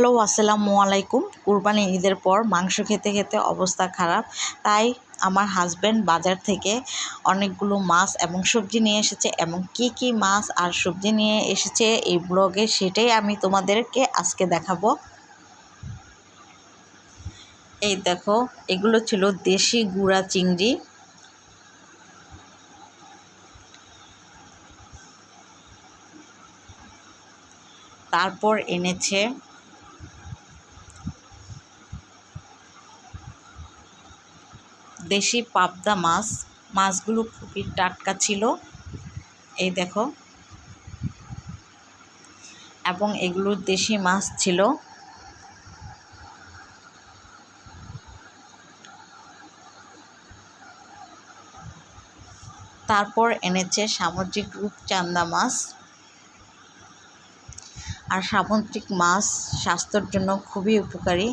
Hello, আসসালামু আলাইকুম। কুরবানি ঈদের পর মাংস খেতে খেতে অবস্থা খারাপ। তাই আমার হাজব্যান্ড বাজার থেকে অনেকগুলো মাছ এবং সবজি নিয়ে এসেছে এবং কি কি মাছ আর সবজি নিয়ে এসেছে এই ব্লগে সেটাই আমি তোমাদেরকে আজকে দেখাবো। এই দেখো, এগুলো ছিল দেশি গুঁড়া চিংড়ি। তারপর এনেছে দেশি পাবদা মাছ, মাছগুলো খুবই টাটকা ছিল। এই দেখো। এবং এগুলো দেশি মাছ ছিল। তারপর এনেছে সামুদ্রিক রূপচান্দা মাছ আর সামুদ্রিক মাছ স্বাস্থ্যের জন্য খুবই উপকারী।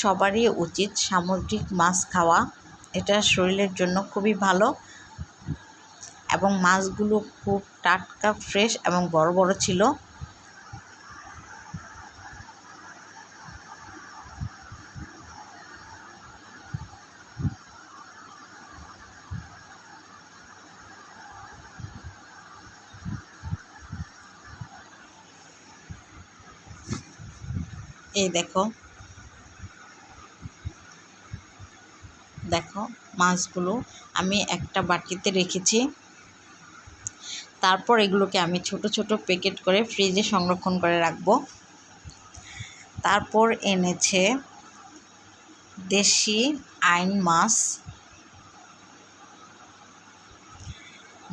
সবারই উচিত সামুদ্রিক মাছ খাওয়া। এটা শরীরের জন্য খুবই ভালো এবং মাছগুলো খুব টাটকা ফ্রেশ এবং বড় বড় ছিল। এই দেখো। দেখো মাছগুলো আমি একটা বাটিতে রেখেছি। তারপর এগুলোকে আমি ছোট ছোট প্যাকেট করে ফ্রিজে সংরক্ষণ করে রাখব। তারপর এনেছে দেশি আইন মাছ।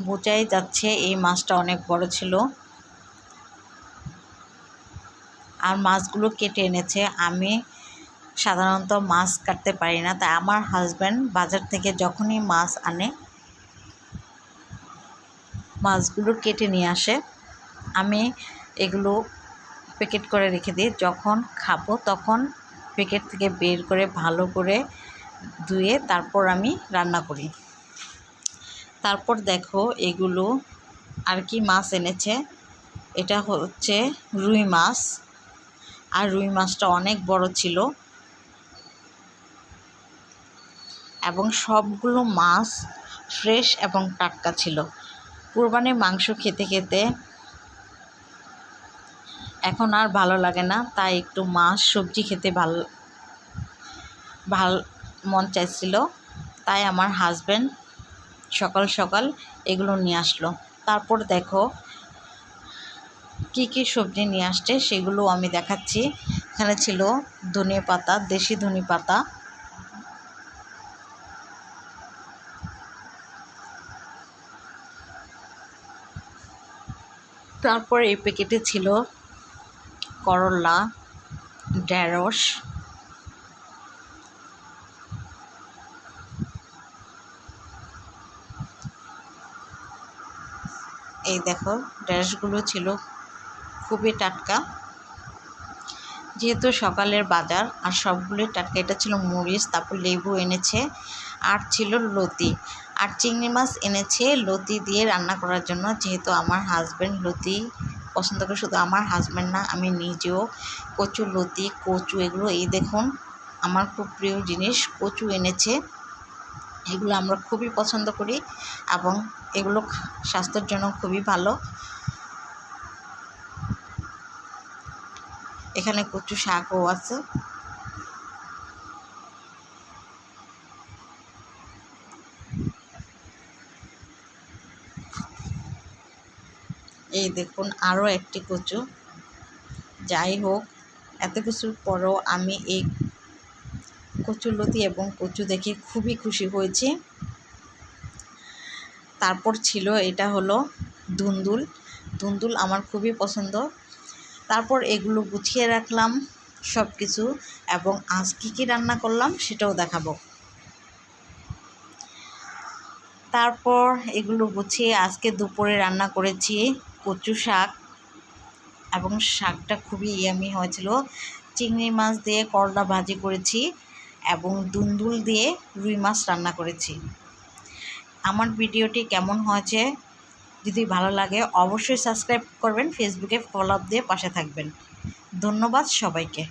বোঝাই যাচ্ছে এই মাছটা অনেক বড় ছিল। আর মাছগুলো কেটে এনেছে। আমি সাধারণত মাছ কাটতে পারি না, তাই আমার হাজব্যান্ড বাজার থেকে যখনই মাছ আনে, মাছগুলো কেটে নিয়ে আসে। আমি এগুলো প্যাকেট করে রেখে দিই, যখন খাব তখন প্যাকেট থেকে বের করে ভালো করে ধুয়ে তারপর আমি রান্না করি। তারপর দেখো এগুলো আর কি মাছ এনেছে, এটা হচ্ছে রুই মাছ। আর রুই মাছটা অনেক বড় ছিল এবং সবগুলো মাছ ফ্রেশ এবং টাটকা ছিল। কুরবানির মাংস খেতে খেতে এখন আর ভালো লাগে না, তাই একটু মাছ সবজি খেতে ভালো ভালো মন চাইছিল। তাই আমার হাজব্যান্ড সকাল সকাল এগুলো নিয়ে আসলো। তারপর দেখো কি কি সবজি নিয়ে আসছে সেগুলো আমি দেখাচ্ছি। এখানে ছিল ধনিয়া পাতা, দেশি ধনে পাতা তারপর এই প্যাকেটে ছিল করলা, ঢেঁড়স, এই দেখো ঢেঁড়সগুলো ছিল খুবই টাটকা। যেহেতু সকালের বাজার আর সবগুলোই টাটকা, এটা ছিল মরিচ, তারপর লেবু এনেছে, আর ছিল লতি। আর চিংড়ি মাছ এনেছে লতি দিয়ে রান্না করার জন্য। যেহেতু আমার হাজব্যান্ড লতি পছন্দ করে, শুধু আমার হাজব্যান্ড না, আমি নিজেও কচু, লতি, কচু এগুলো, এই দেখুন, আমার খুব প্রিয় জিনিস, কচু এনেছে। এগুলো আমরা খুবই পছন্দ করি এবং এগুলো স্বাস্থ্যের জন্য খুবই ভালো। এখানে কচু শাকও আছে। এই দেখুন, আরও একটি কচু। যাই হোক, এত কিছুর পরও আমি এই কচুলতি এবং কচু দেখে খুবই খুশি হয়েছি। তারপর ছিল, এটা হলো ধুন্দুল। ধুন্দুল আমার খুবই পছন্দ। তারপর এগুলো গুছিয়ে রাখলাম সব কিছু এবং আজ কী কী রান্না করলাম সেটাও দেখাবো। তারপর এগুলো গুছিয়ে আজকে দুপুরে রান্না করেছি কচু শাক এবং শাকটা খুবই ইয়ামি হয়েছিল। চিংড়ি মাছ দিয়ে করলা ভাজি করেছি এবং দুন্দুল দিয়ে রুই মাছ রান্না করেছি। আমার ভিডিওটি কেমন হয়েছে যদি ভালো লাগে অবশ্যই সাবস্ক্রাইব করবেন ফেসবুকে ফলো আপ দিয়ে পাশে থাকবেন। ধন্যবাদ সবাইকে।